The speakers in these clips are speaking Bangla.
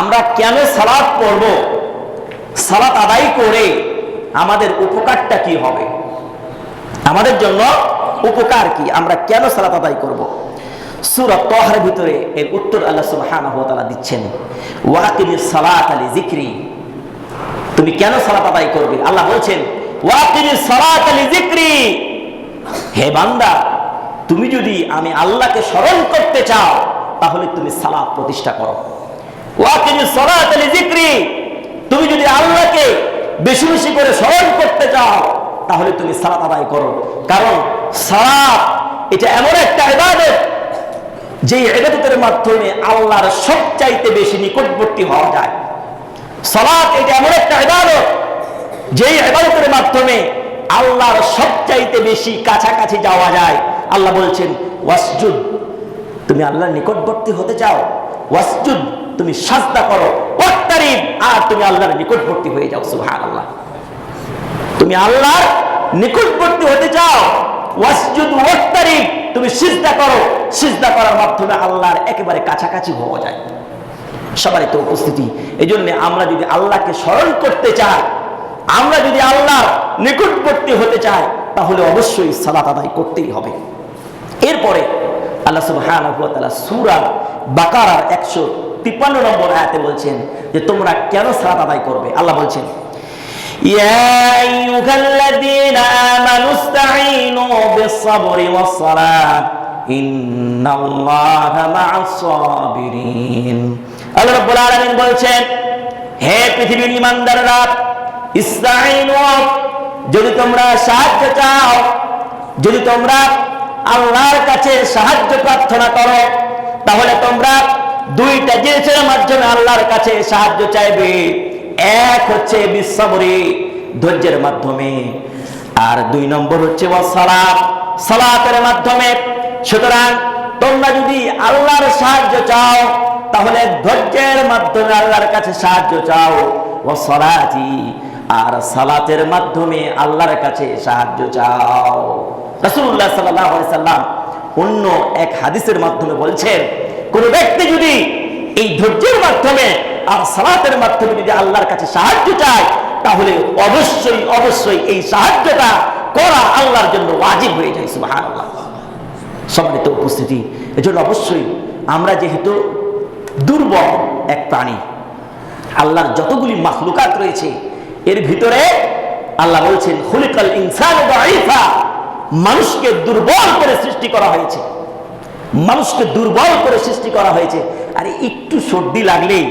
আমরা কেন সালাত পড়ব? সালাত আদায় করে আমাদের উপকারটা কি হবে? আমাদের জন্য উপকার কি? আমরা কেন সালাত আদায় করব? সূরা তহার ভিতরে এর উত্তর আল্লাহ সুবহানাহু ওয়া তাআলা দিচ্ছেন ওয়াকিমিস সালাত আলি যিকরি তুমি কেন সালাত আদায় করবে? আল্লাহ বলছেন ওয়াকিমিস সালাত আলি যিকরি হে বান্দা, তুমি যদি আমি আল্লাহকে স্মরণ করতে চাও, তাহলে তুমি সালাত প্রতিষ্ঠা করো। তুমি যদি আল্লাহকে বেশি বেশি করে স্মরণ করতে চাও, তাহলে তুমি সালাত আদায় করো। কারণ সালাত, এটা এমন একটা ইবাদত, যে ইবাদতের মাধ্যমে আল্লাহর সবচাইতে বেশি নিকটবর্তী হওয়া যায়। সালাত, এটা এমন একটা ইবাদত, যে ইবাদতের মাধ্যমে আল্লাহর সবচাইতে বেশি কাছাকাছি যাওয়া যায়। আল্লাহ বলছেন, ওয়াসজুদ, তুমি আল্লাহর নিকটবর্তী হতে চাও। ওয়াসজুদ তুমি সাজদা করো আর তুমি আল্লাহর নিকটবর্তী হয়ে যাও, সুবহানাল্লাহ। তুমি আল্লাহর নিকটবর্তী হতে চাও তুমি সিজদা করো। সিজদা করার মাধ্যমে আল্লাহর একেবারে কাছাকাছি হওয়া যায়। সবারই তো উপস্থিতি। এই জন্য আমরা যদি আল্লাহকে স্মরণ করতে চাই, আমরা যদি আল্লাহর নিকটবর্তী হতে চাই, তাহলে অবশ্যই সালাত আদায় করতেই হবে। এরপরে আল্লাহ সুবহানাহু ওয়া তাআলা বাকারার 153 নম্বর আয়াতে বলছেন যে তোমরা কেন সালাত আদায় করবে আল্লাহ বলছেন يا أيها الذين آمنوا استعينوا بالصبر والصلاة إن الله مع الصابرين আল্লাহ রাব্বুল আলামিন বলছেন হে পৃথিবীর ইমানদাররা ইস্তাইনু যদি তোমরা সাহায্য চাও যদি তোমরা আল্লাহর কাছে সাহায্য প্রার্থনা করো তাহলে তোমরা দুইটা জিনিসের মাধ্যমে আল্লাহর কাছে সাহায্য চাইবে। এক হচ্ছে বিশ্বমরি ধৈর্যের মাধ্যমে। আর দুই নম্বর হচ্ছে সালাত। সালাতের মাধ্যমে। সুতরাং তোমরা যদি আল্লাহর সাহায্য চাও, তাহলে ধৈর্যের মাধ্যমে আল্লাহর কাছে সাহায্য চাও। ও সলাতি। আর সালাতের মাধ্যমে আল্লাহর কাছে সাহায্য চাও। সাল্লাল্লাহু সাল্লাম অন্য এক হাদিসের মাধ্যমে বলছেন কোন ব্যক্তি যদি এই ধৈর্যের মাধ্যমে আর সালাতের মাধ্যমে যদি আল্লাহর কাছে সাহায্য চায়, তাহলে অবশ্যই অবশ্যই এই সাহায্যটা করা আল্লাহর জন্য ওয়াজিব হয়ে যায়, সুবহানাল্লাহ। সম্মানিত উপস্থিতি, এজন্য অবশ্যই আমরা যেহেতু দুর্বল এক প্রাণী, আল্লাহর যতগুলি মাখলুকাত রয়েছে, এর ভিতরে আল্লাহ বলছেন খুলিকাল ইনসান মানুষকে দুর্বল করে সৃষ্টি করা হয়েছে। মানুষকে দুর্বল করে সৃষ্টি করা হয়েছে। আর একটু সর্দি লাগলেই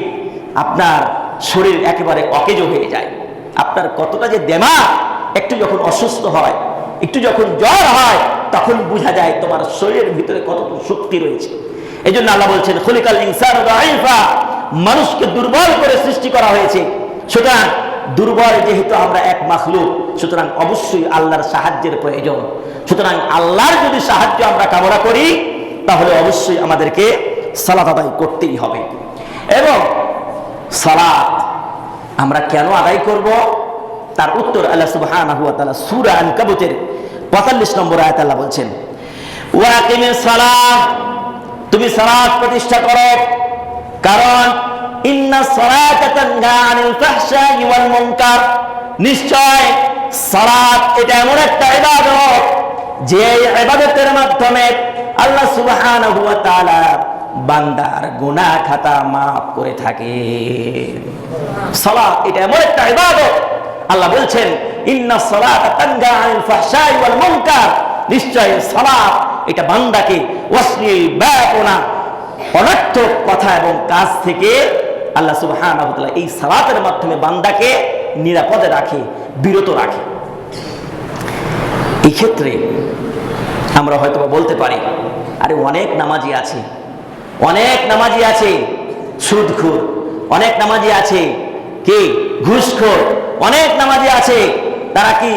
আপনার শরীর একেবারে অকেজ হয়ে যায়। আপনার কতটা যে দেমা একটু যখন অসুস্থ হয়, একটু যখন জ্বর হয়, তখন বোঝা যায় তোমার শরীরের ভিতরে কতটুকু শক্তি রয়েছে। এই জন্য আল্লাহ বলছেন, খলিকাল ইনসান মানুষকে দুর্বল করে সৃষ্টি করা হয়েছে। সুতরাং দুর্বল যেহেতু আমরা এক মাখলুক, সুতরাং অবশ্যই আল্লাহর সাহায্যের প্রয়োজন। সুতরাং আল্লাহর যদি সাহায্য আমরা কামনা করি তাহলে অবশ্যই আমাদেরকে সালাত আদায় করতেই হবে। এবং সালাত আমরা কেন আদায় করব? তার উত্তর আল্লাহ তাআলা সূরা আনকাবুতের 45 নম্বর আয়াত আল্লাহ বলছেন ওয়াকিমিস সালাহ তুমি সালাত প্রতিষ্ঠা করো। কারণ, ইন্না সালাতা তানহা নিশ্চয় সালাত এটা এমন একটা ইবাদত, যে ইবাদতের মাধ্যমে আল্লাহ তাআলা বান্দার গুনা খাতা maaf করে থাকে। সালাত, এটা এমন একটা ইবাদত। আল্লাহ বলছেন, ইন্না সালাতা ফাহশাই ওয়াল মুনকার। নিশ্চয় সালাত, এটা বান্দাকে অশ্লীল ব্যাপনা অনর্থক কথা এবং কাজ থেকে আল্লাহ সুবহানাহু ওয়া এই সালাতের মাধ্যমে বান্দাকে নিরাপদে রাখে, বিরত রাখে। এই ক্ষেত্রে আমরা হয়তো বলতে পারি, আরে অনেক নামাজি আছে, অনেক নামাজি আছে, সুদখোর, অনেক নামাজি আছে, কি ঘুষখোর, অনেক নামাজি আছে, তারা কি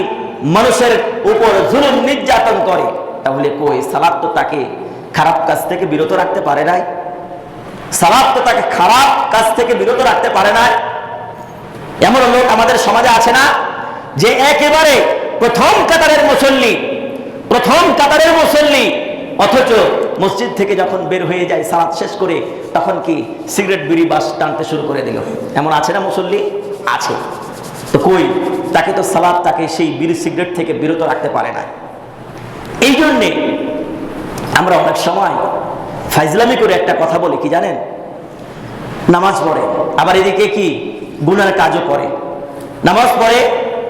মানুষের উপর জুলুম নির্যাতন করে, তাহলে কই সালাদ তো তাকে খারাপ কাজ থেকে বিরত রাখতে পারে নাই? সালাদ তো তাকে খারাপ কাজ থেকে বিরত রাখতে পারে না এমন লোক আমাদের সমাজে আছে না, যে একেবারে প্রথম কাতারের মুসল্লি প্রথম কাতারের মুসল্লি, অথচ মসজিদ থেকে যখন বের হয়ে যায় সালাদ শেষ করে, তখন কি সিগারেট বিড়ি বাস টানতে শুরু করে দিল? এমন আছে না মুসল্লি? আছে। তো কই? তাকে তো সালাদ তাকে সেই বিড়ি সিগারেট থেকে বিরত রাখতে পারে না। এই জন্যে আমরা অনেক সময় ফাইজলামি করে একটা কথা বলি, কি জানেন? নামাজ পড়ে, আবার এদিকে কি গুনার কাজও করে। নামাজ পড়ে,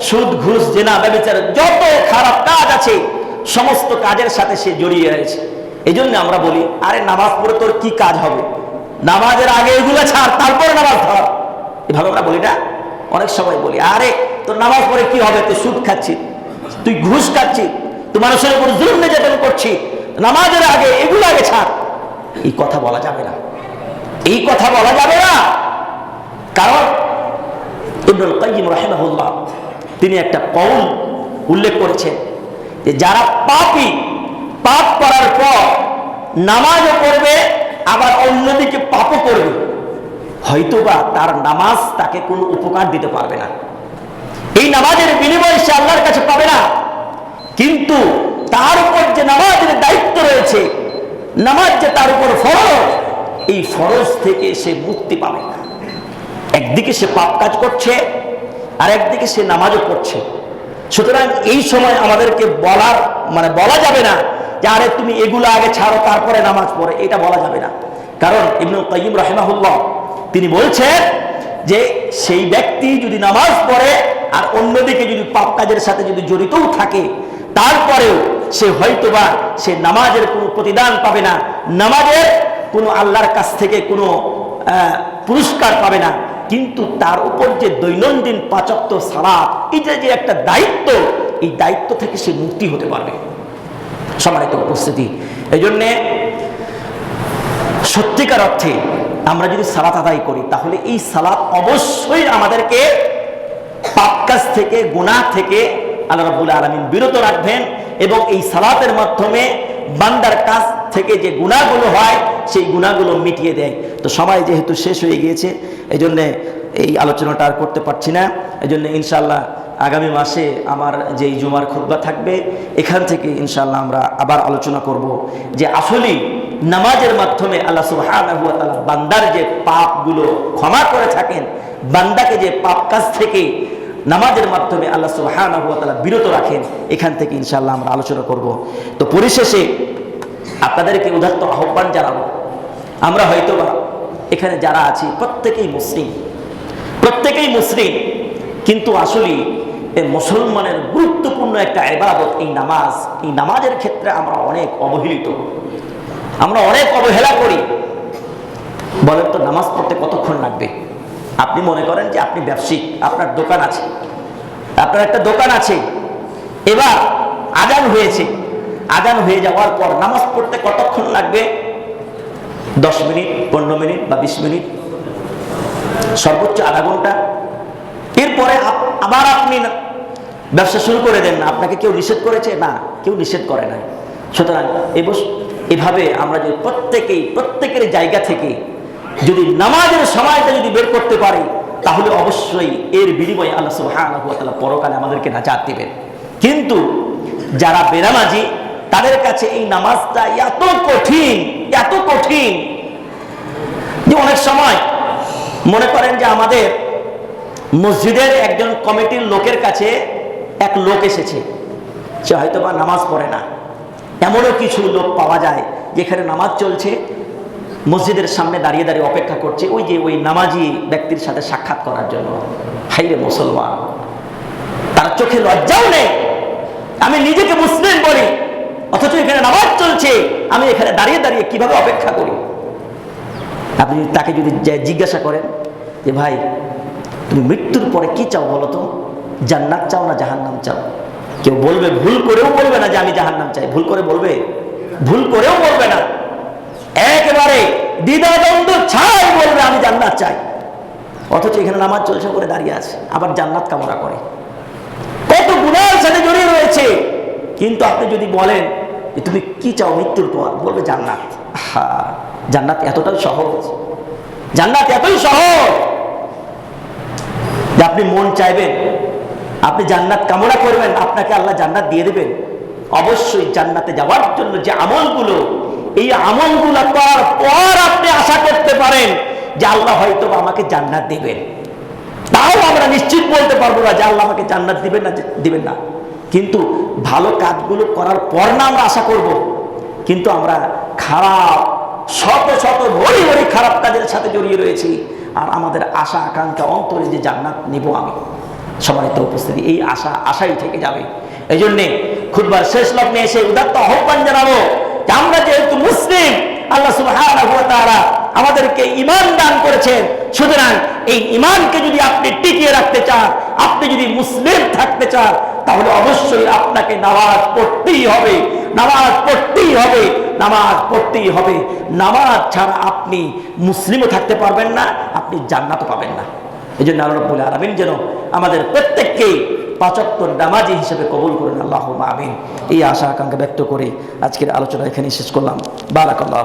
সুদ, ঘুষ, জেনা, ব্যবচার, যত খারাপ কাজ আছে সমস্ত কাজের সাথে সে জড়িয়ে রয়েছে। এই জন্য আমরা বলি, আরে নামাজ পড়ে তোর কি কাজ হবে? নামাজের আগে এগুলো ছাড়, তারপরে নামাজ ধর। এভাবে আমরা বলি না। অনেক সময় বলি, আরে তোর নামাজ পড়ে কি হবে? তুই সুদ খাচ্ছিস তুই ঘুষ খাচ্ছিস তুই মানুষের উপর জুলুম নির্যাতন করছিস নামাজের আগে এগুলো আগে ছাড়। এই কথা বলা যাবে না। এই কথা বলা যাবে না। কারণ ইবনুল কাইয়িম রাহিমাহুল্লাহ তিনি একটা কৌল উল্লেখ করেছেন। যে যারা পাপি, পাপ করার পর নামাজও পড়বে, আবার অন্যদিকে পাপও করবে। হয়তোবা তার নামাজ তাকে কোনো উপকার দিতে পারবে না। এই নামাজের বিনিময় সে আল্লাহর কাছে পাবে না। কিন্তু তার উপর যে নামাজের দায়িত্ব রয়েছে, নামাজ যে তার উপর ফরজ, এই ফরজ থেকে সে মুক্তি পাবে একদিকে সে পাপ কাজ করছে আর একদিকে সে নামাজও পড়ছে। সুতরাং এই সময় আমাদেরকে বলার মানে বলা যাবে না যে, আরে, তুমি এগুলো আগে ছাড়ো, তারপরে নামাজ পড়ে। এটা বলা যাবে না। কারণ ইবনুল কাইয়িম রাহিমাহুল্লাহ, তিনি বলছেন যে, সেই ব্যক্তি যদি নামাজ পড়ে আর অন্যদিকে যদি পাপ কাজের সাথে যদি জড়িতও থাকে, তারপরেও সে হয়তোবা সে নামাজের কোনো প্রতিদান পাবে না। নামাজের কোনো আল্লাহর কাছ থেকে কোনো পুরস্কার পাবে না। কিন্তু তার উপর যে দৈনন্দিন পাচক্ত সালাদ এটা যে একটা দায়িত্ব, এই দায়িত্ব থেকে সে মুক্তি হতে পারবে। সম্মানিত উপস্থিতি। এই জন্যে সত্যিকার অর্থে আমরা যদি সালাত আদায় করি, তাহলে এই সালাত অবশ্যই আমাদেরকে পাপ কাজ থেকে, গুনাহ থেকে আল্লাহ রাব্বুল আলামিন বিরত রাখবেন এবং এই সালাতের মাধ্যমে বান্দার কাছ থেকে যে গুণাগুলো হয় সেই গুণাগুলো মিটিয়ে দেয়। তো সময় যেহেতু শেষ হয়ে গিয়েছে এই জন্যে এই আলোচনাটা আর করতে পারছি না। এই জন্য ইনশাল্লাহ আগামী মাসে আমার যেই জুমার খুতবা থাকবে, এখান থেকে ইনশাল্লাহ আমরা আবার আলোচনা করব যে আসলেই নামাজের মাধ্যমে আল্লাহ তাআলা বান্দার যে পাপগুলো ক্ষমা করে থাকেন, বান্দাকে যে পাপ কাজ থেকে নামাজের মাধ্যমে আল্লাহ তাআলা বিরত রাখেন, এখান থেকে ইনশাল্লাহ আমরা আলোচনা করব। তো পরিশেষে আপনাদেরকে উদাত্ত আহ্বান জানাব। আমরা হয়তোবা এখানে যারা আছি, প্রত্যেকেই মুসলিম। প্রত্যেকেই মুসলিম, কিন্তু আসলে মুসলমানের গুরুত্বপূর্ণ একটা ইবাদত, এই নামাজ। এই নামাজের ক্ষেত্রে আমরা অনেক অবহেলিত। আমরা অনেক অবহেলা করি। বলেন তো, নামাজ পড়তে কতক্ষণ লাগবে? আপনি মনে করেন যে আপনি ব্যবসায়িক আপনার দোকান আছে। আপনার একটা দোকান আছে। এবার আজান হয়েছে। আজান হয়ে যাওয়ার পর নামাজ পড়তে কতক্ষণ লাগবে? দশ মিনিট, পনেরো মিনিট বা বিশ মিনিট? সর্বোচ্চ আধা ঘণ্টা? এরপরে আবার আপনি ব্যবসা শুরু করে দেন না। আপনাকে কেউ নিষেধ করেছে? না, কেউ নিষেধ করে না সুতরাং এভাবে আমরা যদি প্রত্যেকেই প্রত্যেকের জায়গা থেকে যদি নামাজের সময়টা যদি বের করতে পারি, তাহলে অবশ্যই এর বিনিময়ে আল্লাহ তাআলা পরকালে আমাদেরকে নাজাত দিবেন। কিন্তু যারা বেনামাজি তাদের কাছে এই নামাজটা এত কঠিন এত কঠিন যে অনেক সময় মনে করেন যে আমাদের মসজিদের একজন কমিটির লোকের কাছে এক লোক এসেছে। সে হয়তো বা নামাজ পড়ে না। এমনও কিছু লোক পাওয়া যায় যেখানে নামাজ চলছে, মসজিদের সামনে দাঁড়িয়ে দাঁড়িয়ে অপেক্ষা করছে। ওই যে ওই নামাজি ব্যক্তির সাথে সাক্ষাৎ করার জন্য। হাইরে মুসলমান, তার চোখে লজ্জাও নেই। আমি নিজেকে মুসলিম বলি। অথচ এখানে নামাজ চলছে। আমি এখানে দাঁড়িয়ে দাঁড়িয়ে কীভাবে অপেক্ষা করি? আপনি তাকে যদি জিজ্ঞাসা করেন যে, ভাই, তুমি মৃত্যুর পরে কি চাও বলো তো? জান্নাত চাও না জাহান্নাম চাও? কেউ বলবে, ভুল করেও বলবে না যে আমি জাহান্নাম চাই। ভুল করে বলবে? ভুল করেও বলবে না। একেবারে দ্বিধাদ্বন্দ্ব ছাই বলবে, আমি জান্নাত চাই। অথচ এখানে নামাজ চলছে করে দাঁড়িয়ে আছে, আবার জান্নাত কামনা করে। কত গুণার সাথে জড়িয়ে রয়েছে। কিন্তু আপনি যদি বলেন যে তুমি কি চাও মৃত্যুর পর বলবে জান্নাত। হা জান্নাত এতটাই সহজ। জান্নাত এতই সহজ যে আপনি মন চাইবেন আপনি জান্নাত কামনা করবেন আপনাকে আল্লাহ জান্নাত দিয়ে দেবেন। অবশ্যই জান্নাতে যাওয়ার জন্য যে আমলগুলো এই আমলগুলো করার পর আপনি আশা করতে পারেন যে আল্লাহ হয়তো বা আমাকে জান্নাত দেবেন। তাও আমরা নিশ্চিত বলতে পারব না যে আল্লাহ আমাকে জান্নাত দিবেন না দিবেন না। কিন্তু ভালো কাজগুলো করার পর না আমরা আশা করব। কিন্তু আমরা খারাপ, শত শত, ভরি ভরি খারাপ কাজের সাথে জড়িয়ে রয়েছি। আর আমাদের আশা, আকাঙ্ক্ষা, অন্তরে যে জান্নাত নিব আমি। সম্মানিত উপস্থিতি, এই আশা, আশাই থেকে যাবে। এই জন্যে খুদবার শেষ লগ্নে এসে উদাত্ত আহ্বান জানাব যে আমরা যেহেতু মুসলিম, আল্লাহ ওয়া আমাদেরকে ইমান দান করেছেন। সুতরাং এই ইমানকে যদি আপনি টিকিয়ে রাখতে চান, আপনি যদি মুসলিম থাকতে চান তাহলে অবশ্যই আপনাকে নামাজ পড়তেই হবে, নামাজ পড়তেই হবে, নামাজ পড়তেই হবে। নামাজ ছাড়া আপনি মুসলিমও থাকতে পারবেন না, আপনি জান্নাতও পাবেন না। এই জন্য আল্লাহ রব্বুল আলমিন যেন আমাদের প্রত্যেককে পাঁচাত্তর নামাজি হিসেবে কবুল করেন। আল্লাহ আমিন। এই আশা আকাঙ্ক্ষা ব্যক্ত করে আজকের আলোচনা এখানেই শেষ করলাম। বারাক আল্লাহ